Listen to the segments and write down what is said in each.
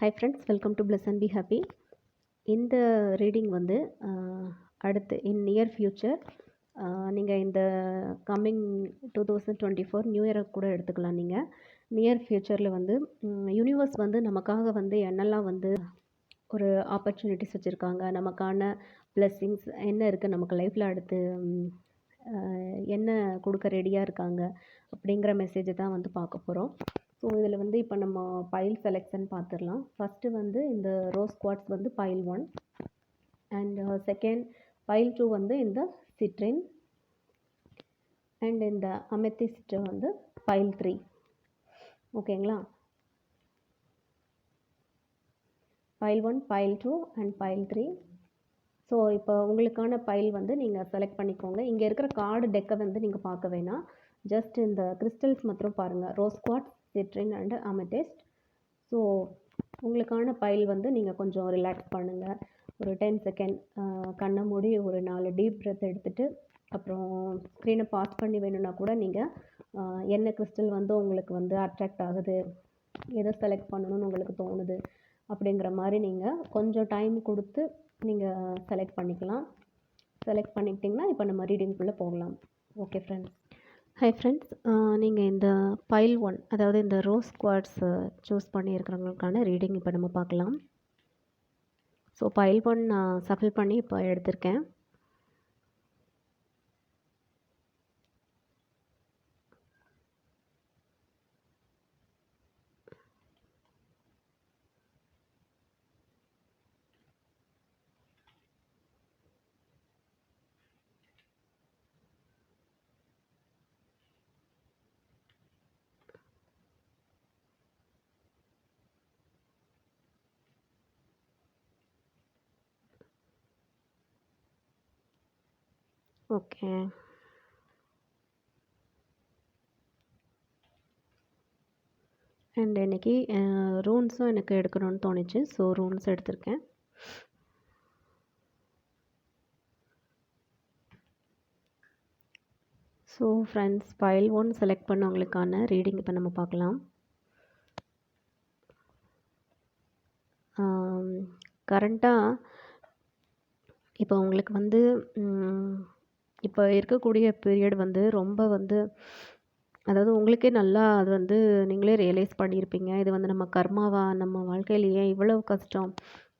Hi friends welcome to bless and be happy இந்த reading வந்து அடுத்து இன் நியர் ஃப்யூச்சர் நீங்கள் இந்த coming two thousand twenty four new இயரை கூட எடுத்துக்கலாம் நீங்கள் நியர் ஃப்யூச்சரில் வந்து யூனிவர்ஸ் வந்து நமக்காக வந்து என்னெல்லாம் வந்து ஒரு ஆப்பர்ச்சுனிட்டிஸ் வச்சுருக்காங்க நமக்கான பிளெஸ்ஸிங்ஸ் என்ன இருக்குது நமக்கு லைஃப்பில் அடுத்து என்ன கொடுக்க ரெடியாக இருக்காங்க அப்படிங்கிற மெசேஜை தான் வந்து பார்க்க போகிறோம் ஸோ இதில் வந்து இப்போ நம்ம பைல் செலெக்ஷன் பார்த்துடலாம் ஃபஸ்ட்டு வந்து இந்த ரோஸ் குவாட்ஸ் வந்து pile one and second pile two வந்து இந்த சிட்ரின் அண்ட் இந்த அமெத்திஸ்ட் வந்து பைல் த்ரீ ஓகேங்களா pile one pile two and pile three so இப்போ உங்களுக்கான பைல் வந்து நீங்கள் செலக்ட் பண்ணிக்கோங்க. இங்கே இருக்கிற கார்டு டெக்கை வந்து நீங்கள் பார்க்க வேணாம். ஜஸ்ட் இந்த கிறிஸ்டல்ஸ் மட்டும் பாருங்கள் rose quartz citrine and amethyst so உங்களுக்கான பைல் வந்து நீங்கள் கொஞ்சம் ரிலாக்ஸ் பண்ணுங்கள் ஒரு டென் செகண்ட் கண்ணை மூடி ஒரு நாலு டீப் ப்ரெத் எடுத்துகிட்டு அப்புறம் ஸ்க்ரீனை பாஸ் பண்ணி வேணும்னா கூட நீங்கள் என்ன கிறிஸ்டல் வந்து உங்களுக்கு வந்து அட்ராக்ட் ஆகுது எதை செலக்ட் பண்ணணும்னு உங்களுக்கு தோணுது அப்படிங்கிற மாதிரி நீங்கள் கொஞ்சம் டைம் கொடுத்து நீங்கள் செலக்ட் பண்ணிக்கலாம். செலக்ட் பண்ணிக்கிட்டிங்கன்னா இப்போ நம்ம ரீடிங்குள்ளே போகலாம். ஓகே ஃப்ரெண்ட்ஸ் ஹை ஃப்ரெண்ட்ஸ் நீங்கள் இந்த பைல் ஒன் அதாவது இந்த ரோஸ் குவாட்ஸ் சூஸ் பண்ணியிருக்கிறவங்களுக்கான ரீடிங் இப்போ நம்ம பார்க்கலாம். ஸோ பைல் ஒன் நான் சஃபில் பண்ணி இப்போ எடுத்திருக்கேன். ஓகே. அண்ட் இன்றைக்கி ரூன்ஸும் எனக்கு எடுக்கணும்னு தோணுச்சு. ஸோ ரூன்ஸ் எடுத்திருக்கேன். So friends pile one select பண்ணவங்களுக்கான reading இப்போ நம்ம பார்க்கலாம். கரண்ட்டாக இப்போ உங்களுக்கு வந்து இப்போ இருக்கக்கூடிய பீரியட் வந்து ரொம்ப வந்து அதாவது உங்களுக்கே நல்லா அது வந்து நீங்களே ரியலைஸ் பண்ணியிருப்பீங்க. இது வந்து நம்ம கர்மாவா நம்ம வாழ்க்கையில் ஏன் கஷ்டம்?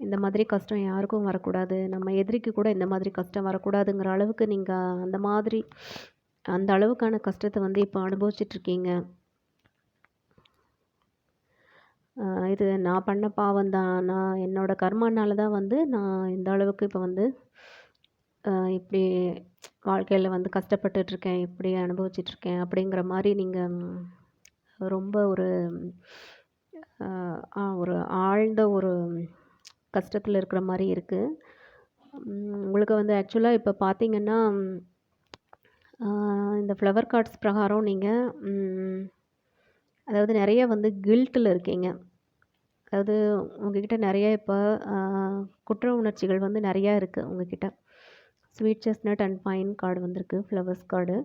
இந்த மாதிரி கஷ்டம் யாருக்கும் வரக்கூடாது. நம்ம எதிரிக்கு கூட இந்த மாதிரி கஷ்டம் வரக்கூடாதுங்கிற அளவுக்கு நீங்கள் அந்த மாதிரி அந்த அளவுக்கான கஷ்டத்தை வந்து இப்போ அனுபவிச்சிட்ருக்கீங்க இது நான் பண்ண பாவம் தான். நான் என்னோடய கர்மானால தான் வந்து நான் இந்த அளவுக்கு இப்போ வந்து இப்படி வாழ்க்கையில் வந்து கஷ்டப்பட்டுட்ருக்கேன் இப்படி அனுபவிச்சிட்ருக்கேன் அப்படிங்கிற மாதிரி நீங்கள் ரொம்ப ஒரு ஒரு ஆழ்ந்த ஒரு கஷ்டத்தில் இருக்கிற மாதிரி இருக்குது உங்களுக்கு வந்து ஆக்சுவலாக இப்போ பார்த்தீங்கன்னா இந்த ஃப்ளவர் கார்ட்ஸ் பிரகாரம் நீங்கள் அதாவது நிறைய வந்து கில்ட்டில் இருக்கீங்க. அதாவது உங்ககிட்ட நிறைய இப்போ குற்ற உணர்ச்சிகள் வந்து நிறையா இருக்குது உங்ககிட்ட. Sweet chestnut and pine card வந்திருக்கு ஃப்ளவர்ஸ் கார்டு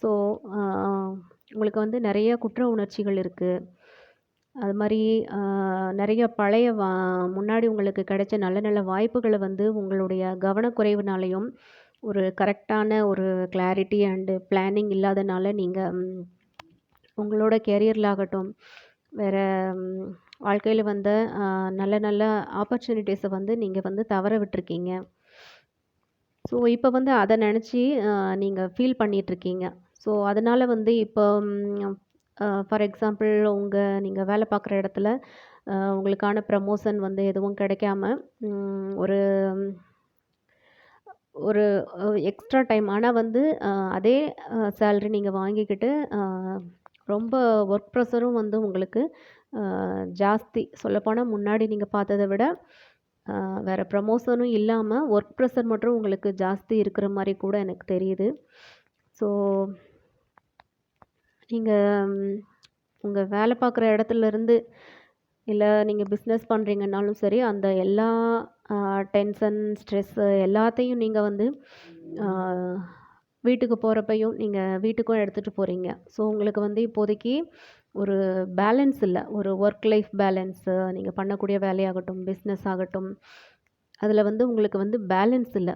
ஸோ உங்களுக்கு வந்து நிறைய குற்ற உணர்ச்சிகள் இருக்குது அது மாதிரி நிறைய பழைய வா முன்னாடி உங்களுக்கு கிடைச்ச நல்ல நல்ல வாய்ப்புகளை வந்து உங்களுடைய கவனக்குறைவுனாலையும் ஒரு கரெக்டான ஒரு கிளாரிட்டி அண்டு பிளானிங் இல்லாதனால நீங்கள் உங்களோட கேரியரில் ஆகட்டும் வேறு வாழ்க்கையில் வந்த நல்ல நல்ல ஆப்பர்ச்சுனிட்டிஸை வந்து நீங்கள் வந்து தவற விட்டுருக்கீங்க. ஸோ இப்போ வந்து அதை நினச்சி நீங்கள் ஃபீல் பண்ணிகிட்ருக்கீங்க ஸோ அதனால் வந்து இப்போ ஃபார் எக்ஸாம்பிள் உங்கள் நீங்கள் வேலை பார்க்குற இடத்துல உங்களுக்கான ப்ரமோஷன் வந்து எதுவும் கிடைக்காம ஒரு ஒரு எக்ஸ்ட்ரா டைம் ஆனால் வந்து அதே சேல்ரி நீங்கள் வாங்கிக்கிட்டு ரொம்ப ஒர்க் ப்ரெஷரும் வந்து உங்களுக்கு ஜாஸ்தி. சொல்லப்போனால் முன்னாடி நீங்கள் பார்த்ததை விட வேறு ப்ரமோஷனும் இல்லாமல் ஒர்க் ப்ரெஷர் மட்டும் உங்களுக்கு ஜாஸ்தி இருக்கிற மாதிரி கூட எனக்கு தெரியுது. ஸோ நீங்கள் உங்கள் வேலை பார்க்குற இடத்துலேருந்து இல்லை நீங்கள் பிஸ்னஸ் பண்ணுறீங்கன்னாலும் சரி அந்த எல்லா டென்ஷன் ஸ்ட்ரெஸ்ஸு எல்லாத்தையும் நீங்கள் வந்து வீட்டுக்கு போகிறப்பையும் நீங்கள் வீட்டுக்கும் எடுத்துகிட்டு போகிறீங்க ஸோ உங்களுக்கு வந்து இப்போதைக்கு ஒரு பேலன்ஸ் இல்லை ஒரு ஒர்க் லைஃப் பேலன்ஸு, நீங்கள் பண்ணக்கூடிய வேலையாகட்டும், பிஸ்னஸ் ஆகட்டும், அதில் வந்து உங்களுக்கு வந்து பேலன்ஸ் இல்லை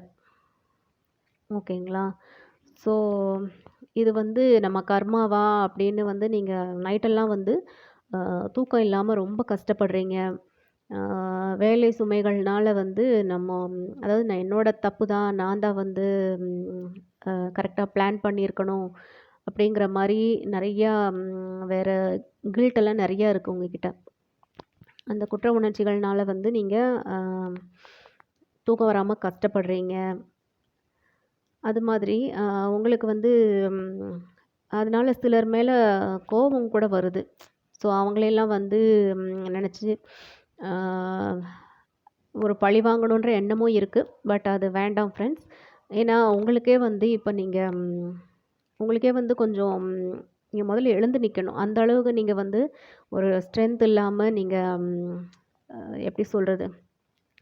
ஓகேங்களா? ஸோ, இது வந்து நம்ம கர்மாவா அப்படின்னு வந்து நீங்கள் நைட்டெல்லாம் வந்து தூக்கம் இல்லாமல் ரொம்ப கஷ்டப்படுறீங்க. வேலை சுமைகள்னால வந்து நம்ம அதாவது நான் என்னோடய தப்பு தான். நான் தான் வந்து கரெக்டாக பிளான் பண்ணியிருக்கணும். அப்படிங்கிற மாதிரி நிறையா வேறு கில்ட்டெல்லாம் நிறையா இருக்குது உங்கக்கிட்ட உங்ககிட்ட. அந்த குற்ற உணர்ச்சிகள்னால வந்து நீங்கள் தூக்கம் வராமல் கஷ்டப்படுறீங்க. அது மாதிரி உங்களுக்கு வந்து அதனால் சிலர் மேலே கோபம் கூட வருது. ஸோ, அவங்களையெல்லாம் வந்து நினச்சி ஒரு பழி வாங்கணுன்ற எண்ணமும் இருக்குது பட் அது வேண்டாம் ஃப்ரெண்ட்ஸ். ஏன்னா, உங்களுக்கே வந்து இப்போ நீங்கள் உங்களுக்கே வந்து கொஞ்சம் நீங்கள் முதல்ல எழுந்து நிற்கணும் அந்த அளவுக்கு நீங்கள் வந்து ஒரு ஸ்ட்ரென்த் இல்லாமல் நீங்கள் எப்படி சொல்கிறது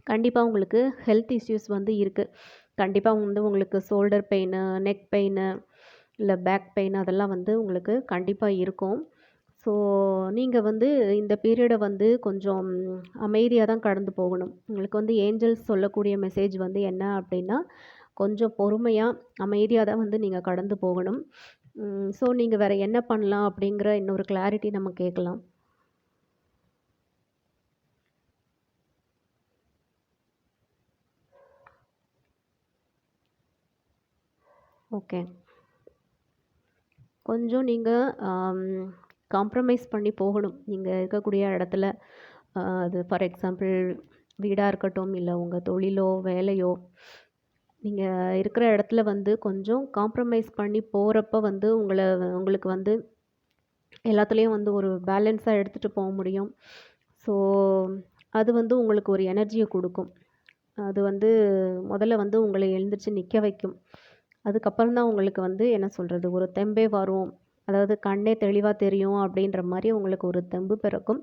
கண்டிப்பாக உங்களுக்கு ஹெல்த் இஷ்யூஸ் வந்து இருக்குது கண்டிப்பாக வந்து உங்களுக்கு ஷோல்டர் பெயினு, நெக் பெயின் இல்லை பேக் பெயின் அதெல்லாம் வந்து உங்களுக்கு கண்டிப்பாக இருக்கும். ஸோ, நீங்கள் வந்து இந்த பீரியடை வந்து கொஞ்சம் அமைதியாக தான் கடந்து போகணும். உங்களுக்கு வந்து ஏஞ்சல்ஸ் சொல்லக்கூடிய மெசேஜ் வந்து என்ன அப்படின்னா, கொஞ்சம் பொறுமையாக அமைதியாக தான் வந்து நீங்கள் கடந்து போகணும். ஸோ, நீங்கள் வேறு என்ன பண்ணலாம் அப்படிங்கிற இன்னொரு கிளாரிட்டி நம்ம கேட்கலாம். ஓகே. கொஞ்சம் நீங்கள் காம்ப்ரமைஸ் பண்ணி போகணும். நீங்கள் இருக்கக்கூடிய இடத்துல. அது ஃபார் எக்ஸாம்பிள் வீடாக இருக்கட்டும், இல்லை உங்கள் தொழிலோ, வேலையோ, நீங்கள் இருக்கிற இடத்துல வந்து கொஞ்சம் காம்ப்ரமைஸ் பண்ணி போகிறப்ப வந்து உங்களை உங்களுக்கு வந்து எல்லாத்துலேயும் வந்து ஒரு பேலன்ஸாக எடுத்துகிட்டு போக முடியும். ஸோ, அது வந்து உங்களுக்கு ஒரு எனர்ஜியை கொடுக்கும் அது வந்து முதல்ல வந்து உங்களை எழுந்திரிச்சு நிற்க வைக்கும். அதுக்கப்புறம் தான் உங்களுக்கு வந்து என்ன சொல்கிறது ஒரு தெம்பே வரும். அதாவது கண்ணே தெளிவாக தெரியும் அப்படின்ற மாதிரி உங்களுக்கு ஒரு தெம்பு பிறக்கும்.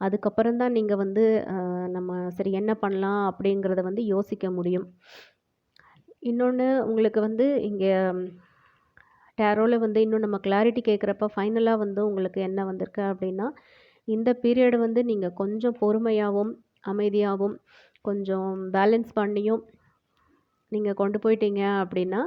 அதுக்கப்புறம் தான் நீங்கள் வந்து நம்ம சரி என்ன பண்ணலாம் அப்படிங்கிறத வந்து யோசிக்க முடியும். இன்னொன்று உங்களுக்கு வந்து இங்கே டேரோவில் வந்து இன்னும் நம்ம கிளாரிட்டி கேட்குறப்ப ஃபைனலாக வந்து உங்களுக்கு என்ன வந்திருக்கு அப்படின்னா, இந்த பீரியட் வந்து நீங்கள் கொஞ்சம் பொறுமையாகவும் அமைதியாகவும் கொஞ்சம் பேலன்ஸ் பண்ணியும் நீங்கள் கொண்டு போயிட்டீங்க அப்படின்னா,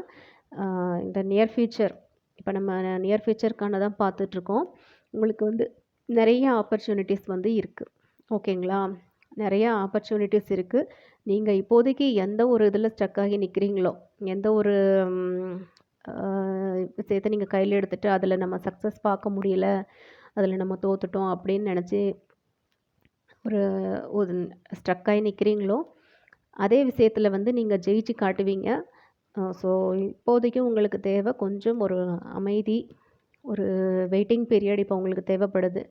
இந்த நியர் ஃபியூச்சர் இப்போ நம்ம நியர் ஃபியூச்சருக்கான தான் பார்த்துட்ருக்கோம். உங்களுக்கு வந்து நிறைய ஆப்பர்ச்சுனிட்டிஸ் வந்து இருக்குது ஓகேங்களா? நிறையா ஆப்பர்ச்சுனிட்டிஸ் இருக்குது நீங்கள் இப்போதைக்கு எந்த ஒரு இதில் ஸ்டக் ஆகி நிற்கிறீங்களோ எந்த ஒரு விஷயத்த நீங்கள் கையில் எடுத்துகிட்டு அதில் நம்ம சக்ஸஸ் பார்க்க முடியல, அதில் நம்ம தோத்துட்டோம் அப்படின்னு நினச்சி ஒரு ஒரு ஸ்ட்ரக் ஆகி நிற்கிறீங்களோ அதே விஷயத்தில் வந்து நீங்கள் ஜெயிச்சு காட்டுவீங்க. ஸோ, இப்போதைக்கு உங்களுக்கு தேவை கொஞ்சம் ஒரு அமைதி, ஒரு வெயிட்டிங் பீரியட் இப்போ உங்களுக்கு தேவைப்படுது.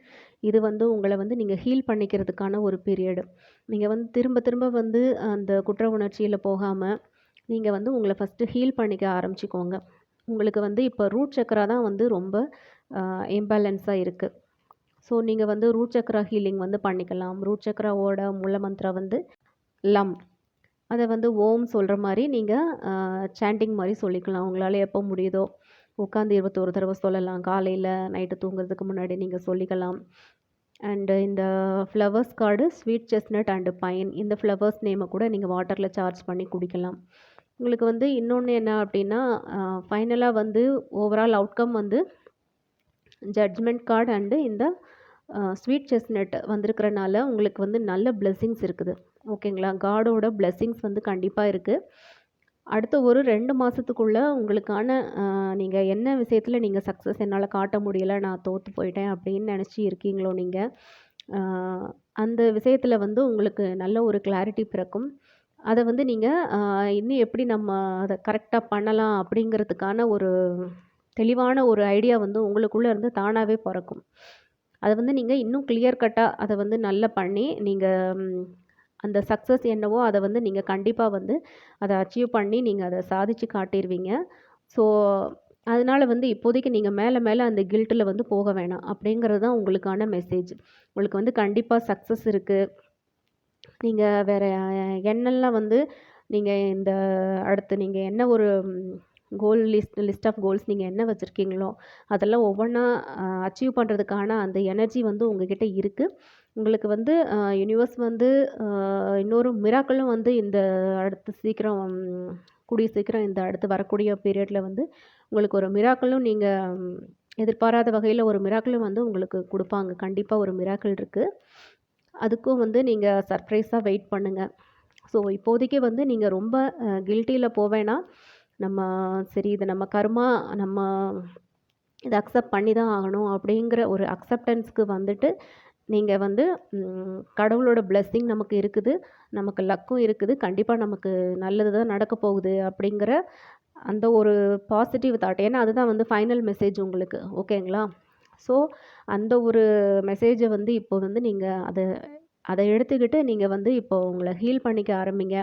இது வந்து உங்களை வந்து நீங்கள் ஹீல் பண்ணிக்கிறதுக்கான ஒரு பீரியடு. நீங்கள் வந்து திரும்ப திரும்ப வந்து அந்த குற்ற உணர்ச்சியில் போகாமல் நீங்கள் வந்து உங்களை ஃபஸ்ட்டு ஹீல் பண்ணிக்க ஆரம்பிச்சுக்கோங்க. உங்களுக்கு வந்து இப்போ ரூட் சக்கரா தான் வந்து ரொம்ப இம்பேலன்ஸாக இருக்குது ஸோ, நீங்கள் வந்து ரூட் சக்கரா ஹீலிங் வந்து பண்ணிக்கலாம். ரூட் சக்கராவோட மூல மந்திரம் வந்து லம். அதை வந்து ஓம் சொல்கிற மாதிரி நீங்கள் சாண்டிங் மாதிரி சொல்லிக்கலாம். உங்களால் எப்போ முடியுதோ, உட்காந்து இருபத்தோரு தடவை சொல்லலாம். காலையில் நைட்டு தூங்குறதுக்கு முன்னாடி நீங்கள் சொல்லிக்கலாம். அண்டு இந்த flowers card sweet chestnut and pine இந்த ஃப்ளவர்ஸ் நேமை கூட நீங்கள் வாட்டரில் சார்ஜ் பண்ணி குடிக்கலாம். உங்களுக்கு வந்து இன்னொன்று என்ன அப்படின்னா, ஃபைனலாக வந்து ஓவரால் அவுட்கம் வந்து ஜட்ஜ்மெண்ட் கார்டு அண்டு இந்த ஸ்வீட் செஸ்னட் வந்திருக்கிறனால உங்களுக்கு வந்து நல்ல பிளெஸ்ஸிங்ஸ் இருக்குது. ஓகேங்களா? காடோட பிளெஸ்ஸிங்ஸ் வந்து கண்டிப்பாக இருக்குது அடுத்த ஒரு ரெண்டு மாதத்துக்குள்ளே உங்களுக்கான நீங்கள் என்ன விஷயத்தில் நீங்கள் சக்சஸ் என்னால் காட்ட முடியலை நான் தோற்று போயிட்டேன் அப்படின்னு நினச்சி இருக்கீங்களோ நீங்கள் அந்த விஷயத்தில் வந்து உங்களுக்கு நல்ல ஒரு கிளாரிட்டி பிறக்கும். அதை வந்து நீங்கள் இன்னும் எப்படி நம்ம அதை கரெக்டாக பண்ணலாம் அப்படிங்கிறதுக்கான ஒரு தெளிவான ஒரு ஐடியா வந்து உங்களுக்குள்ளே இருந்து தானாகவே பிறக்கும் அதை வந்து நீங்கள் இன்னும் கிளியர் கட்டாக அதை வந்து நல்லா பண்ணி, நீங்கள் அந்த சக்சஸ் என்னவோ அதை வந்து நீங்கள் கண்டிப்பாக வந்து அதை அச்சீவ் பண்ணி நீங்கள் அதை சாதிச்சு காட்டிடுவீங்க ஸோ, அதனால் வந்து இப்போதைக்கு நீங்கள் மேலே மேலே அந்த கில்ட்டில் வந்து போக வேணாம். அப்படிங்கிறது தான் உங்களுக்கான மெசேஜ். உங்களுக்கு வந்து கண்டிப்பாக சக்சஸ் இருக்குது நீங்கள் வேற என்னெல்லாம் வந்து நீங்கள் இந்த அடுத்து நீங்கள் என்ன ஒரு goal list list of goals நீங்கள் என்ன வச்சுருக்கீங்களோ அதெல்லாம் ஒவ்வொன்றா அச்சீவ் பண்ணுறதுக்கான அந்த எனர்ஜி வந்து உங்ககிட்ட இருக்குது உங்களுக்கு வந்து யூனிவர்ஸ் வந்து இன்னொரு மிராக்களும் வந்து இந்த அடுத்து சீக்கிரம் கூடிய சீக்கிரம் இந்த அடுத்து வரக்கூடிய பீரியடில் வந்து உங்களுக்கு ஒரு மிராக்களும் நீங்கள் எதிர்பாராத வகையில் ஒரு மிராக்களும் வந்து உங்களுக்கு கொடுப்பாங்க. கண்டிப்பாக ஒரு மிராக்கள் இருக்குது அதுக்கும் வந்து நீங்கள் சர்ப்ரைஸாக வெயிட் பண்ணுங்கள் ஸோ இப்போதைக்கு வந்து நீங்கள் ரொம்ப கில்ட்டியில் போவேன்னா நம்ம சரி இது நம்ம கர்மா நம்ம இதை அக்செப்ட் பண்ணி தான் ஆகணும் அப்படிங்கிற ஒரு அக்செப்டன்ஸ்க்கு வந்துட்டு நீங்கள் வந்து கடவுளோட பிளஸ்ஸிங் நமக்கு இருக்குது நமக்கு லக்கும் இருக்குது கண்டிப்பாக நமக்கு நல்லது தான் நடக்க போகுது அப்படிங்கிற அந்த ஒரு பாசிட்டிவ் தாட் ஏன்னா அதுதான் வந்து ஃபைனல் மெசேஜ் உங்களுக்கு. ஓகேங்களா ஸோ அந்த ஒரு மெசேஜை வந்து இப்போ வந்து நீங்கள் அதை அதை எடுத்துக்கிட்டு நீங்கள் வந்து இப்போ உங்களை ஹீல் பண்ணிக்க ஆரம்பிங்க.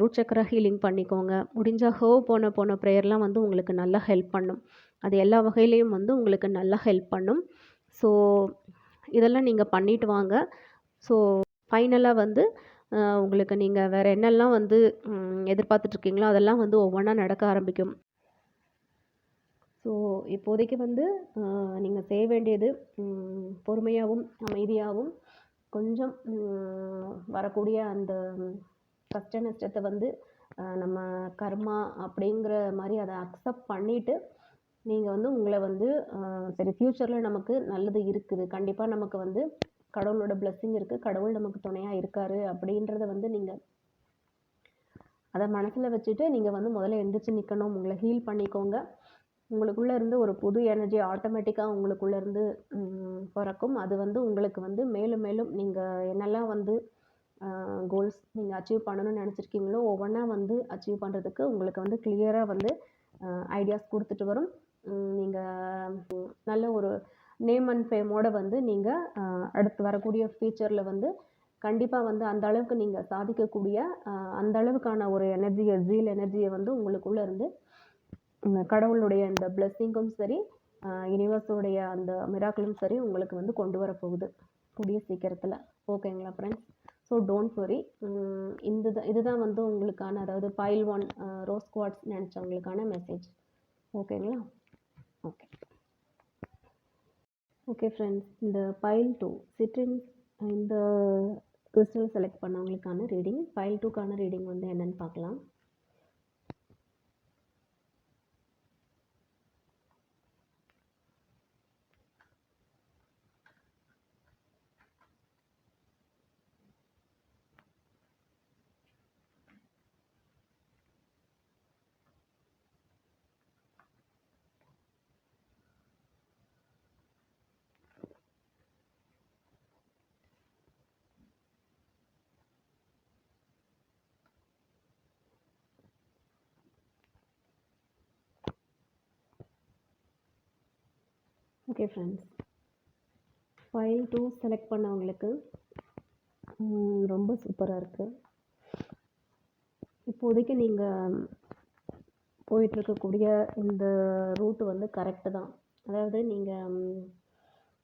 ரூட் சக்கரா ஹீலிங் பண்ணிக்கோங்க. முடிஞ்சால் ஹோ போன போன ப்ரேயர்லாம் வந்து உங்களுக்கு நல்லா ஹெல்ப் பண்ணும். அது எல்லா வகையிலையும் வந்து உங்களுக்கு நல்லா ஹெல்ப் பண்ணும். ஸோ இதெல்லாம் நீங்கள் பண்ணிட்டு வாங்க. ஸோ ஃபைனலாக வந்து உங்களுக்கு நீங்கள் வேறு என்னெல்லாம் வந்து எதிர்பார்த்துட்ருக்கீங்களோ அதெல்லாம் வந்து ஒவ்வொன்றா நடக்க ஆரம்பிக்கும். ஸோ இப்போதைக்கு வந்து நீங்கள் செய்ய வேண்டியது பொறுமையாகவும் அமைதியாகவும் கொஞ்சம் வரக்கூடிய அந்த கஷ்ட நஷ்டத்தை வந்து நம்ம கர்மா அப்படிங்கிற மாதிரி அதை அக்செப்ட் பண்ணிவிட்டு நீங்கள் வந்து உங்களை வந்து சரி ஃப்யூச்சரில் நமக்கு நல்லது இருக்குது. கண்டிப்பாக நமக்கு வந்து கடவுளோட blessing இருக்குது கடவுள் நமக்கு துணையாக இருக்காரு அப்படின்றத வந்து நீங்கள் அதை மனசில் வச்சுட்டு நீங்கள் வந்து முதல்ல எந்திரிச்சு நிற்கணும் உங்களை ஹீல் பண்ணிக்கோங்க. உங்களுக்குள்ளே இருந்து ஒரு புது எனர்ஜி ஆட்டோமேட்டிக்காக உங்களுக்குள்ளே இருந்து பிறக்கும். அது வந்து உங்களுக்கு வந்து மேலும் மேலும் நீங்கள் என்னெல்லாம் வந்து கோல்ஸ் நீங்கள் அச்சீவ் பண்ணணும்னு நினச்சிருக்கீங்களோ ஒவ்வொன்றா வந்து அச்சீவ் பண்ணுறதுக்கு உங்களுக்கு வந்து கிளியராக வந்து ஐடியாஸ் கொடுத்துட்டு வரும். நீங்கள் நல்ல ஒரு நேம் அண்ட் ஃபேமோட வந்து நீங்கள் அடுத்து வரக்கூடிய ஃபியூச்சரில் வந்து கண்டிப்பாக வந்து அந்த அளவுக்கு நீங்கள் சாதிக்கக்கூடிய அந்த அளவுக்கான ஒரு எனர்ஜியை ஜீல் எனர்ஜியை வந்து உங்களுக்குள்ளே இருந்து கடவுளுடைய அந்த பிளெஸ்ஸிங்கும் சரி யூனிவர்ஸோடைய அந்த மிராக்களும் சரி உங்களுக்கு வந்து கொண்டு வர போகுது. கூடிய சீக்கிரத்தில். ஓகேங்களா ஃப்ரெண்ட்ஸ் ஸோ டோன்ட் வரி இந்த இதுதான் வந்து உங்களுக்கான அதாவது பைல் ஒன் ரோஸ் குவாட்ஸ் நினச்சவங்களுக்கான மெசேஜ் ஓகேங்களா ஓகே ஓகே ஃப்ரெண்ட்ஸ் இந்த பைல் டூ சிட்ரின்ஸ் இந்த கிறிஸ்டல் செலக்ட் பண்ணவங்களுக்கான ரீடிங் பைல் டூக்கான ரீடிங் வந்து என்னென்னு பார்க்கலாம். Okay friends pile two select பண்ணவங்களுக்கு ரொம்ப சூப்பராக இருக்குது இப்போதைக்கு நீங்கள் போயிட்டுருக்கக்கூடிய இந்த ரூட்டு வந்து கரெக்டு தான். அதாவது நீங்கள்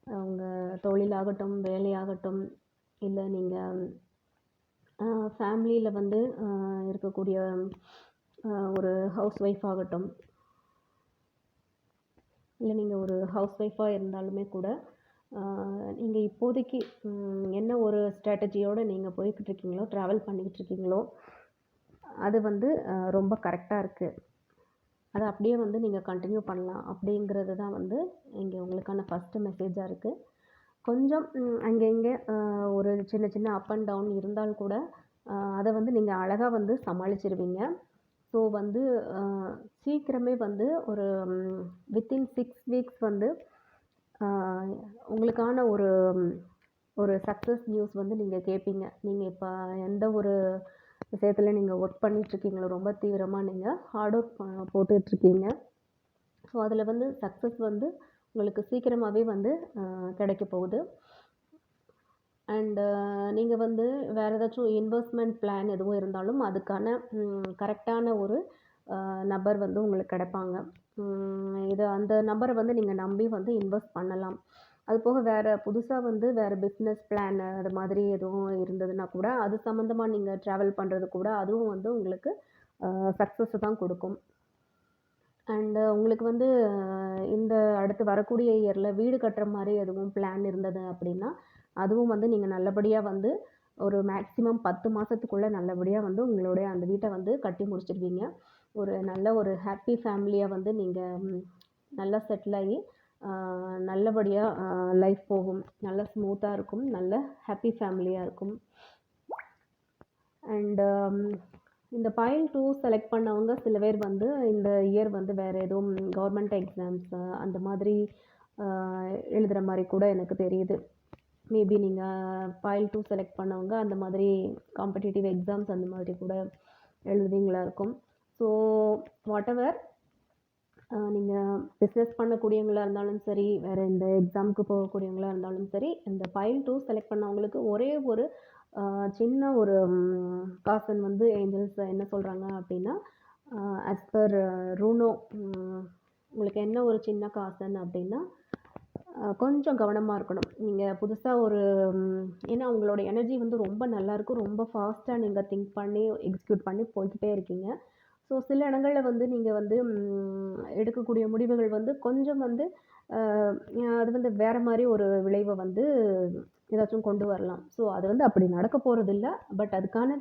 அவங்க தொழிலாகட்டும் வேலையாகட்டும் இல்லை நீங்கள் ஃபேமிலியில் வந்து இருக்கக்கூடிய ஒரு ஹவுஸ் ஒய்ஃப் ஆகட்டும் இல்லை நீங்கள் ஒரு ஹவுஸ் ஒய்ஃபாக இருந்தாலுமே கூட நீங்கள் இப்போதைக்கு என்ன ஒரு ஸ்ட்ராட்டஜியோடு நீங்கள் போய்கிட்டு இருக்கீங்களோ ட்ராவல் பண்ணிக்கிட்டு இருக்கீங்களோ அது வந்து ரொம்ப கரெக்டாக இருக்குது அதை அப்படியே வந்து நீங்கள் கண்டினியூ பண்ணலாம். அப்படிங்கிறது தான் வந்து இங்கே உங்களுக்கான ஃபஸ்ட்டு மெசேஜாக இருக்குது கொஞ்சம் அங்கே இங்கே ஒரு சின்ன சின்ன அப் அண்ட் டவுன் இருந்தால் கூட அதை வந்து நீங்கள் அழகாக வந்து சமாளிச்சிருவீங்க. ஸோ வந்து சீக்கிரமே வந்து ஒரு வித்தின் சிக்ஸ் வீக்ஸ் வந்து உங்களுக்கான ஒரு ஒரு சக்ஸஸ் நியூஸ் வந்து நீங்கள் கேட்பீங்க நீங்கள் இப்போ எந்த ஒரு விஷயத்தில் நீங்கள் ஒர்க் பண்ணிகிட்ருக்கீங்களோ ரொம்ப தீவிரமாக நீங்கள் ஹார்ட் ஒர்க் போட்டுட்ருக்கீங்க ஸோ அதில் வந்து சக்ஸஸ் வந்து உங்களுக்கு சீக்கிரமாகவே வந்து கிடைக்க போகுது. அண்டு uh, நீங்கள் வந்து வேறு ஏதாச்சும் இன்வெஸ்ட்மெண்ட் பிளான் எதுவும் இருந்தாலும் அதுக்கான கரெக்டான ஒரு நபர் வந்து உங்களுக்கு கிடைப்பாங்க. இது அந்த நபரை வந்து நீங்கள் நம்பி வந்து இன்வெஸ்ட் பண்ணலாம். அது போக வேறு புதுசாக வந்து வேறு பிஸ்னஸ் பிளான் அது மாதிரி எதுவும் இருந்ததுன்னா கூட அது சம்மந்தமாக நீங்கள் ட்ராவல் பண்ணுறது கூட அதுவும் வந்து உங்களுக்கு சக்ஸஸ் தான் கொடுக்கும். அண்டு உங்களுக்கு வந்து இந்த அடுத்து வரக்கூடிய இயரில் வீடு கட்டுற மாதிரி எதுவும் பிளான் இருந்தது அப்படின்னா அதுவும் வந்து நீங்கள் நல்லபடியாக வந்து ஒரு மேக்ஸிமம் பத்து மாதத்துக்குள்ளே நல்லபடியாக வந்து உங்களுடைய அந்த வீட்டை வந்து கட்டி முடிச்சிடுவீங்க ஒரு நல்ல ஒரு ஹாப்பி ஃபேமிலியாக வந்து நீங்கள் நல்லா செட்டில் ஆகி நல்லபடியாக லைஃப் போகும். நல்ல ஸ்மூத்தாக இருக்கும். நல்ல ஹாப்பி ஃபேமிலியாக இருக்கும். அண்டு இந்த பைல் டூ செலக்ட் பண்ணவங்க சில பேர் வந்து இந்த இயர் வந்து வேறு எதுவும் கவர்மெண்ட் எக்ஸாம்ஸு அந்த மாதிரி எழுதுகிற மாதிரி கூட எனக்கு தெரியுது. மேபி நீங்கள் ஃபைல் டூ செலக்ட் பண்ணவங்க அந்த மாதிரி காம்படிட்டிவ் எக்ஸாம்ஸ் அந்த மாதிரி கூட எழுதுவீங்களா இருக்கும். ஸோ வாட் எவர் நீங்கள் பிஸ்னஸ் பண்ணக்கூடியவங்களாக இருந்தாலும் சரி வேறு இந்த எக்ஸாமுக்கு போகக்கூடியவங்களா இருந்தாலும் சரி இந்த ஃபைல் டூ செலக்ட் பண்ணவங்களுக்கு ஒரே ஒரு சின்ன ஒரு காசன் வந்து ஏஞ்சல்ஸ் என்ன சொல்கிறாங்க அப்படின்னா ஆஸ் பர் ரூனோ உங்களுக்கு என்ன ஒரு சின்ன காசன் அப்படின்னா கொஞ்சம் கவனமாக இருக்கணும். நீங்கள் புதுசாக ஒரு ஏன்னா உங்களோட எனர்ஜி வந்து ரொம்ப நல்லாயிருக்கும் ரொம்ப ஃபாஸ்ட்டாக நீங்கள் திங்க் பண்ணி எக்ஸிக்யூட் பண்ணி போய்க்கிட்டே இருக்கீங்க. ஸோ சில இடங்களில் வந்து நீங்கள் வந்து எடுக்கக்கூடிய முடிவுகள் வந்து கொஞ்சம் வந்து அது வந்து வேறு மாதிரி ஒரு விளைவை வந்து ஏதாச்சும் கொண்டு வரலாம். ஸோ அது வந்து அப்படி நடக்க போகிறது இல்லை பட் அதுக்கான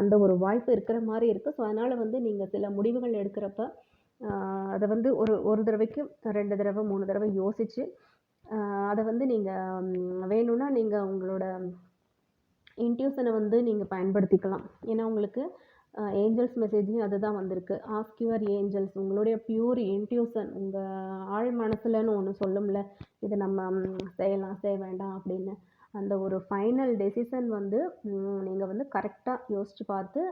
அந்த ஒரு வாய்ப்பு இருக்கிற மாதிரி இருக்குது ஸோ அதனால் வந்து நீங்கள் சில முடிவுகள் எடுக்கிறப்ப அதை வந்து ஒரு ஒரு தடவைக்கு ரெண்டு தடவை மூணு தடவை யோசித்து அதை வந்து நீங்கள் வேணும்னா நீங்கள் உங்களோட இன்ட்யூஷனை வந்து நீங்கள் பயன்படுத்திக்கலாம். ஏன்னா உங்களுக்கு ஏஞ்சல்ஸ் மெசேஜையும் அதுதான் வந்திருக்கு. ஆஸ்க் யுவர் ஏஞ்சல்ஸ் உங்களுடைய பியூர் இன்ட்யூஷன் உங்கள் ஆழ் மனசுலன்னு ஒன்று சொல்லும்ல இதை நம்ம செய்யலாம் செய்ய வேண்டாம் அப்படின்னு. அந்த ஒரு ஃபைனல் டெசிஷன் வந்து நீங்கள் வந்து கரெக்டாக யோசித்து பார்த்து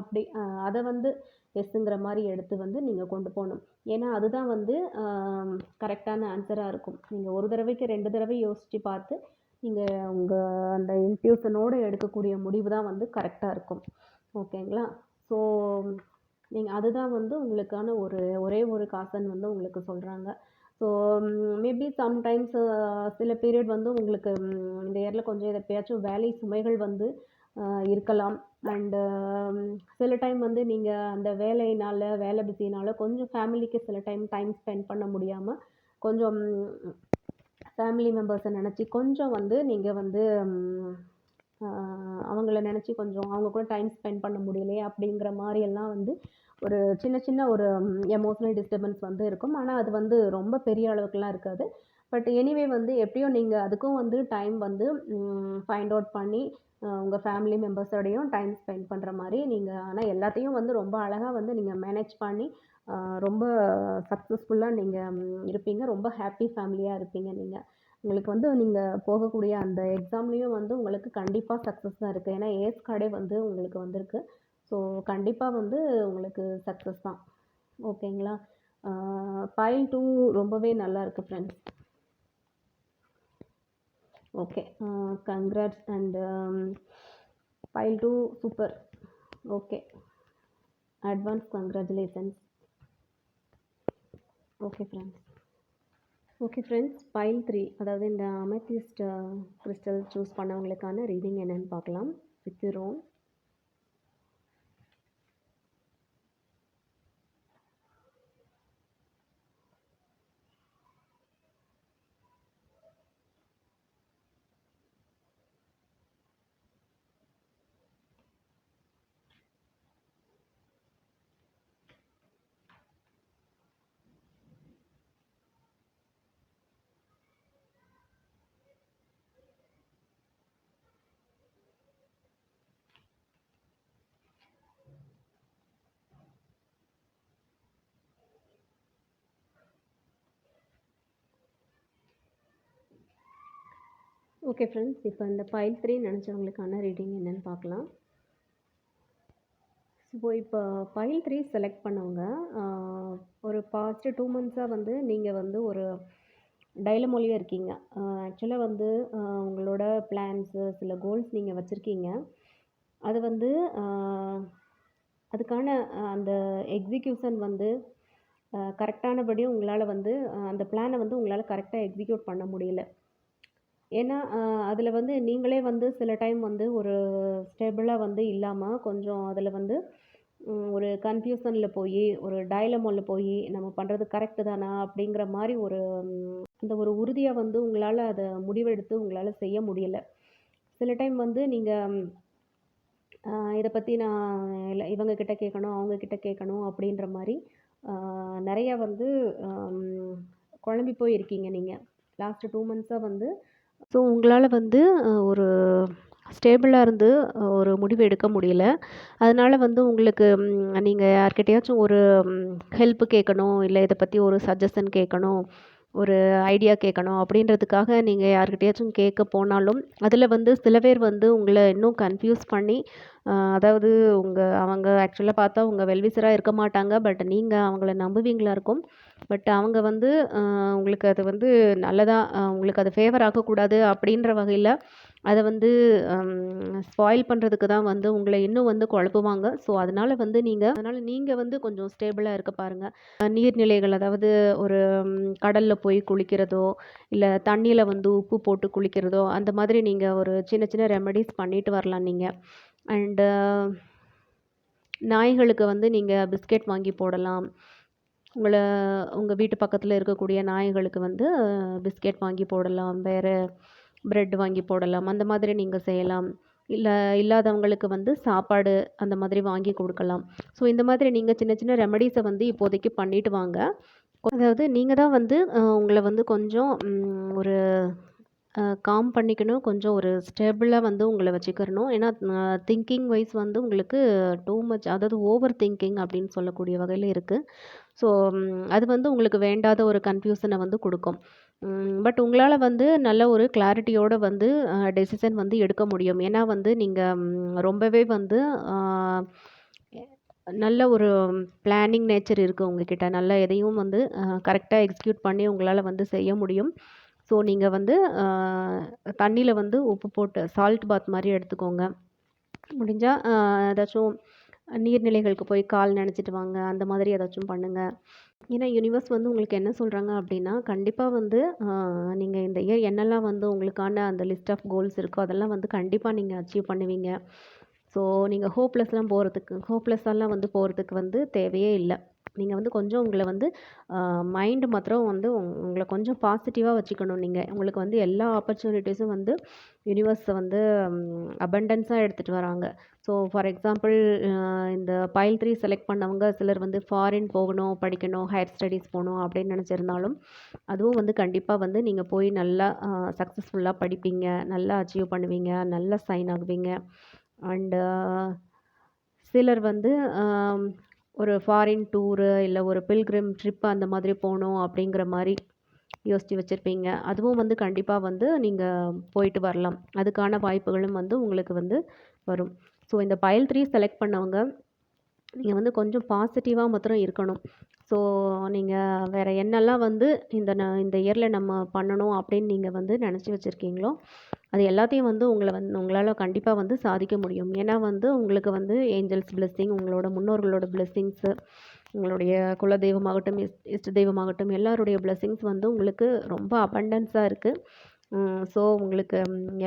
அப்படி அதை வந்து எஸ்ஸுங்கிற மாதிரி எடுத்து வந்து நீங்கள் கொண்டு போகணும். ஏன்னா அதுதான் வந்து கரெக்டான ஆன்சராக இருக்கும். நீங்கள் ஒரு தடவைக்கு ரெண்டு தடவை யோசித்து பார்த்து நீங்கள் உங்கள் அந்த இன்ட்யூஷனோடு எடுக்கக்கூடிய முடிவு தான் வந்து கரெக்டாக இருக்கும். ஓகேங்களா? ஸோ நீங்கள் அதுதான் வந்து உங்களுக்கான ஒரு ஒரே ஒரு காசன் வந்து உங்களுக்கு சொல்கிறாங்க ஸோ மேபி சம்டைம்ஸ் சில பீரியட் வந்து உங்களுக்கு இந்த இயரில் கொஞ்சம் எப்பயாச்சும் வேலை சுமைகள் வந்து இருக்கலாம். அண்டு um, சில டைம் வந்து நீங்கள் அந்த வேலையினால் வேலை பிஸினால் கொஞ்சம் ஃபேமிலிக்கு சில டைம் டைம் ஸ்பெண்ட் பண்ண முடியாமல் கொஞ்சம் ஃபேமிலி மெம்பர்ஸை நினச்சி கொஞ்சம் வந்து நீங்கள் வந்து அவங்கள நினச்சி கொஞ்சம் அவங்க கூட டைம் ஸ்பெண்ட் பண்ண முடியலையே அப்படிங்கிற மாதிரி எல்லாம் வந்து ஒரு சின்ன சின்ன ஒரு எமோஷ்னல் டிஸ்டர்பன்ஸ் வந்து இருக்கும். ஆனால் அது வந்து ரொம்ப பெரிய அளவுக்குலாம் இருக்காது. பட் எனிவே வந்து எப்படியும் நீங்கள் அதுக்கும் வந்து டைம் வந்து ஃபைண்ட் அவுட் பண்ணி உங்கள் ஃபேமிலி மெம்பர்ஸோடையும் டைம் ஸ்பெண்ட் பண்ணுற மாதிரி நீங்கள் ஆனால் எல்லாத்தையும் வந்து ரொம்ப அழகாக வந்து நீங்கள் மேனேஜ் பண்ணி ரொம்ப சக்ஸஸ்ஃபுல்லாக நீங்கள் இருப்பீங்க. ரொம்ப ஹாப்பி ஃபேமிலியாக இருப்பீங்க நீங்கள் உங்களுக்கு வந்து நீங்கள் போகக்கூடிய அந்த எக்ஸாம்லேயும் வந்து உங்களுக்கு கண்டிப்பாக சக்ஸஸ் தான் இருக்குது ஏன்னா ஏஸ் கார்டே வந்து உங்களுக்கு வந்திருக்கு. ஸோ கண்டிப்பாக வந்து உங்களுக்கு சக்ஸஸ் தான். ஓகேங்களா பைல் டூ ரொம்பவே நல்லா இருக்குது friends okay congrats and pile two super okay advance congratulations okay friends okay friends pile three அதாவது இந்த அமெத்திஸ்ட் கிறிஸ்டல் சூஸ் பண்ணவங்களுக்கான ரீடிங் என்னென்னு பார்க்கலாம். வித் ரோன் ஓகே ஃப்ரெண்ட்ஸ் இப்போ இந்த பைல் த்ரீ நினச்சவங்களுக்கான ரீடிங் என்னன்னு பார்க்கலாம். ஸோ இப்போ பைல் த்ரீ செலக்ட் பண்ணவங்க ஒரு பாஸ்ட் டூ மந்த்ஸாக வந்து நீங்கள் வந்து ஒரு டைலமொழியாக இருக்கீங்க. ஆக்சுவலாக வந்து உங்களோட பிளான்ஸு சில கோல்ஸ் நீங்கள் வச்சுருக்கீங்க. அது வந்து அதுக்கான அந்த எக்ஸிக்யூஷன் வந்து கரெக்டானபடி உங்களால் வந்து அந்த பிளானை வந்து உங்களால் கரெக்டாக எக்ஸிக்யூட் பண்ண முடியல. ஏன்னா அதில் வந்து நீங்களே வந்து சில டைம் வந்து ஒரு ஸ்டேபிளாக வந்து இல்லாமல் கொஞ்சம் அதில் வந்து ஒரு கன்ஃபியூஷனில் போய் ஒரு டயலமோவில் போய் நம்ம பண்ணுறது கரெக்டு தானா அப்படிங்கிற மாதிரி ஒரு அந்த ஒரு உறுதியாக வந்து உங்களால் அதை முடிவெடுத்து உங்களால் செய்ய முடியல. சில டைம் வந்து நீங்கள் இதை பற்றி நான் இல்லை இவங்கக்கிட்ட கேட்கணும் அவங்கக்கிட்ட கேட்கணும் அப்படின்ற மாதிரி நிறையா வந்து குழம்பி போயிருக்கீங்க நீங்கள் லாஸ்ட்டு டூ மந்த்ஸாக வந்து ஸோ உங்களால் வந்து ஒரு ஸ்டேபிளாக இருந்து ஒரு முடிவு எடுக்க முடியல. அதனால் வந்து உங்களுக்கு நீங்கள் யார்கிட்டயாச்சும் ஒரு ஹெல்ப் கேட்கணும் இல்லை இதை பற்றி ஒரு சஜஷன் கேட்கணும் ஒரு ஐடியா கேட்கணும் அப்படின்றதுக்காக நீங்கள் யார்கிட்டயாச்சும் கேட்க போனாலும் அதில் வந்து சில பேர் வந்து உங்களை இன்னும் கன்ஃபியூஸ் பண்ணி அதாவது உங்கள் அவங்க ஆக்சுவலாக பார்த்தா உங்கள் வெல்விசராக இருக்க மாட்டாங்க பட் நீங்கள் அவங்கள நம்புவீங்களா இருக்கும். பட் அவங்க வந்து உங்களுக்கு அது வந்து நல்லதாக உங்களுக்கு அது ஃபேவர் ஆகக்கூடாது அப்படின்ற வகையில் அதை வந்து ஸ்பாயில் பண்ணுறதுக்கு தான் வந்து உங்களை இன்னும் வந்து குழப்புவாங்க. ஸோ அதனால் வந்து நீங்கள் அதனால் நீங்கள் வந்து கொஞ்சம் ஸ்டேபிளாக இருக்க பாருங்கள் நீர்நிலைகள் அதாவது ஒரு கடலில் போய் குளிக்கிறதோ இல்லை தண்ணியில் வந்து உப்பு போட்டு குளிக்கிறதோ அந்த மாதிரி நீங்கள் ஒரு சின்ன சின்ன ரெமடிஸ் பண்ணிட்டு வரலாம் நீங்கள் அண்டு நாய்களுக்கு வந்து நீங்கள் பிஸ்கெட் வாங்கி போடலாம். உங்களை உங்கள் வீட்டு பக்கத்தில் இருக்கக்கூடிய நாய்களுக்கு வந்து பிஸ்கெட் வாங்கி போடலாம். வேறு பிரெட் வாங்கி போடலாம். அந்த மாதிரி நீங்கள் செய்யலாம். இல்லை இல்லாதவங்களுக்கு வந்து சாப்பாடு அந்த மாதிரி வாங்கி கொடுக்கலாம். ஸோ இந்த மாதிரி நீங்கள் சின்ன சின்ன ரெமடிஸை வந்து இப்போதைக்கு பண்ணிட்டு வாங்க. அதாவது நீங்கள் தான் வந்து உங்களை வந்து கொஞ்சம் ஒரு காம் பண்ணிக்கணும். கொஞ்சம் ஒரு ஸ்டேபிளாக வந்து உங்களை வச்சுக்கிறணும். ஏன்னா திங்கிங் வைஸ் வந்து உங்களுக்கு டூ மச் அதாவது ஓவர் திங்கிங் அப்படின்னு சொல்லக்கூடிய வகையில் இருக்குது ஸோ அது வந்து உங்களுக்கு வேண்டாத ஒரு கன்ஃபியூஷனை வந்து கொடுக்கும். பட் உங்களால் வந்து நல்ல ஒரு கிளாரிட்டியோடு வந்து டெசிஷன் வந்து எடுக்க முடியும். ஏன்னா வந்து நீங்கள் ரொம்பவே வந்து நல்ல ஒரு பிளானிங் நேச்சர் இருக்குது உங்ககிட்ட. நல்ல எதையும் வந்து கரெக்டாக எக்ஸிக்யூட் பண்ணி உங்களால் வந்து செய்ய முடியும். ஸோ நீங்கள் வந்து தண்ணியில் வந்து உப்பு போட்டு சால்ட் பாத் மாதிரி எடுத்துக்கோங்க. முடிஞ்சால் ஏதாச்சும் நீர்நிலைகளுக்கு போய் கால் நினச்சிட்டு வாங்க அந்த மாதிரி ஏதாச்சும் பண்ணுங்கள் ஏன்னா யூனிவர்ஸ் வந்து உங்களுக்கு என்ன சொல்கிறாங்க அப்படின்னா கண்டிப்பாக வந்து நீங்கள் இந்த இயர் என்னெல்லாம் வந்து உங்களுக்கான அந்த லிஸ்ட் ஆஃப் கோல்ஸ் இருக்கோ அதெல்லாம் வந்து கண்டிப்பாக நீங்கள் அச்சீவ் பண்ணுவீங்க. ஸோ நீங்கள் ஹோப்லெஸ்லாம் போகிறதுக்கு ஹோப்லெஸ்ஸெல்லாம் வந்து போகிறதுக்கு வந்து தேவையே இல்லை. நீங்கள் வந்து கொஞ்சம் உங்களை வந்து மைண்டு மாத்திரம் வந்து உங்- உங்களை கொஞ்சம் பாசிட்டிவாக வச்சுக்கணும். நீங்கள் உங்களுக்கு வந்து எல்லா ஆப்பர்ச்சுனிட்டிஸும் வந்து யூனிவர்ஸை வந்து அபண்டன்ஸாக எடுத்துகிட்டு வராங்க. ஸோ ஃபார் எக்ஸாம்பிள் இந்த பைல் த்ரீ செலக்ட் பண்ணவங்க சிலர் வந்து ஃபாரின் போகணும் படிக்கணும் ஹையர் ஸ்டடீஸ் போகணும் அப்படின்னு நினச்சிருந்தாலும் அதுவும் வந்து கண்டிப்பாக வந்து நீங்கள் போய் நல்லா சக்ஸஸ்ஃபுல்லாக படிப்பீங்க. நல்லா அச்சீவ் பண்ணுவீங்க. நல்லா சைன் ஆகுவீங்க. அண்டு சிலர் வந்து ஒரு ஃபாரின் டூரு இல்லை ஒரு பில்கிரிம் ட்ரிப் அந்த மாதிரி போகணும் அப்படிங்கிற மாதிரி யோசித்து வச்சுருப்பீங்க. அதுவும் வந்து கண்டிப்பாக வந்து நீங்கள் போயிட்டு வரலாம். அதுக்கான வாய்ப்புகளும் வந்து உங்களுக்கு வந்து வரும். ஸோ இந்த பயல் த்ரீ செலக்ட் பண்ணவங்க நீங்கள் வந்து கொஞ்சம் பாசிட்டிவாக மாத்திரம் இருக்கணும். ஸோ நீங்கள் வேறு என்னெல்லாம் வந்து இந்த ந இந்த இயரில் நம்ம பண்ணணும் அப்படின்னு நீங்கள் வந்து நினச்சி வச்சுருக்கீங்களோ அது எல்லாத்தையும் வந்து உங்களை வந்து உங்களால் கண்டிப்பாக வந்து சாதிக்க முடியும். ஏன்னா வந்து உங்களுக்கு வந்து ஏஞ்சல்ஸ் பிளெஸ்ஸிங் உங்களோட முன்னோர்களோட பிளெஸ்ஸிங்ஸு உங்களுடைய குலதெய்வமாகட்டும் இஸ் இஷ்ட தெய்வமாகட்டும் எல்லாருடைய பிளெஸ்ஸிங்ஸ் வந்து உங்களுக்கு ரொம்ப அபண்டன்ஸாக இருக்குது ஸோ உங்களுக்கு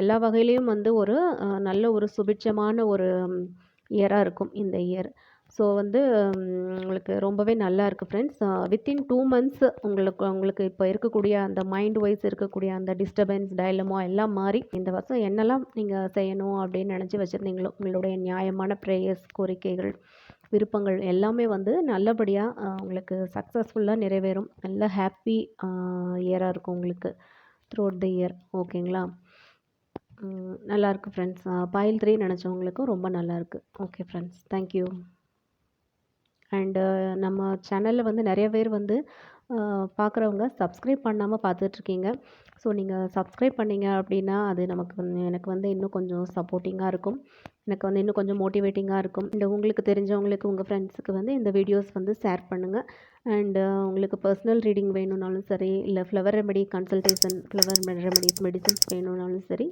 எல்லா வகையிலையும் வந்து ஒரு நல்ல ஒரு சுபிட்சமான ஒரு இயராக இருக்கும் இந்த இயர் ஸோ வந்து உங்களுக்கு ரொம்பவே நல்லா இருக்குது ஃப்ரெண்ட்ஸ் வித்தின் டூ மந்த்ஸ் உங்களுக்கு உங்களுக்கு இப்போ இருக்கக்கூடிய அந்த மைண்ட் வைஸ் இருக்கக்கூடிய அந்த டிஸ்டர்பன்ஸ் டயலமோ எல்லாம் மாறி இந்த வருஷம் என்னெல்லாம் நீங்கள் செய்யணும் அப்படின்னு நினச்சி வச்சுருந்தீங்களோ உங்களுடைய நியாயமான ப்ரேயர்ஸ் கோரிக்கைகள் விருப்பங்கள் எல்லாமே வந்து நல்லபடியாக உங்களுக்கு சக்ஸஸ்ஃபுல்லாக நிறைவேறும். நல்ல ஹாப்பி இயராக இருக்கும் உங்களுக்கு த்ரூ அவுட் த இயர் ஓகேங்களா நல்லாயிருக்கு ஃப்ரெண்ட்ஸ் பயில் த்ரீ நினச்சவங்களுக்கும் ரொம்ப நல்லாயிருக்கு ஓகே ஃப்ரெண்ட்ஸ் தேங்க்யூ அண்டு நம்ம சேனலில் வந்து நிறைய பேர் வந்து பார்க்குறவங்க சப்ஸ்கிரைப் பண்ணாமல் பார்த்துட்ருக்கீங்க ஸோ நீங்கள் சப்ஸ்கிரைப் பண்ணீங்க அப்படின்னா அது நமக்கு வந்து எனக்கு வந்து இன்னும் கொஞ்சம் சப்போர்ட்டிங்காக இருக்கும். எனக்கு வந்து இன்னும் கொஞ்சம் மோட்டிவேட்டிங்காக இருக்கும். இந்த உங்களுக்கு தெரிஞ்சவங்களுக்கு உங்கள் ஃப்ரெண்ட்ஸுக்கு வந்து இந்த வீடியோஸ் வந்து ஷேர் பண்ணுங்கள் அண்டு உங்களுக்கு பர்சனல் ரீடிங் வேணும்னாலும் சரி இல்லை flower remedy consultation flower remedies medicines வேணும்னாலும் சரி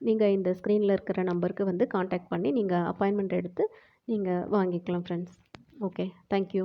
நீங்கள் இந்த ஸ்க்ரீனில் இருக்கிற நம்பருக்கு வந்து காண்டாக்ட் பண்ணி நீங்கள் அப்பாயின்மெண்ட் எடுத்து நீங்கள் வாங்கிக்கலாம் ஃப்ரெண்ட்ஸ் ஓகே தேங்க்யூ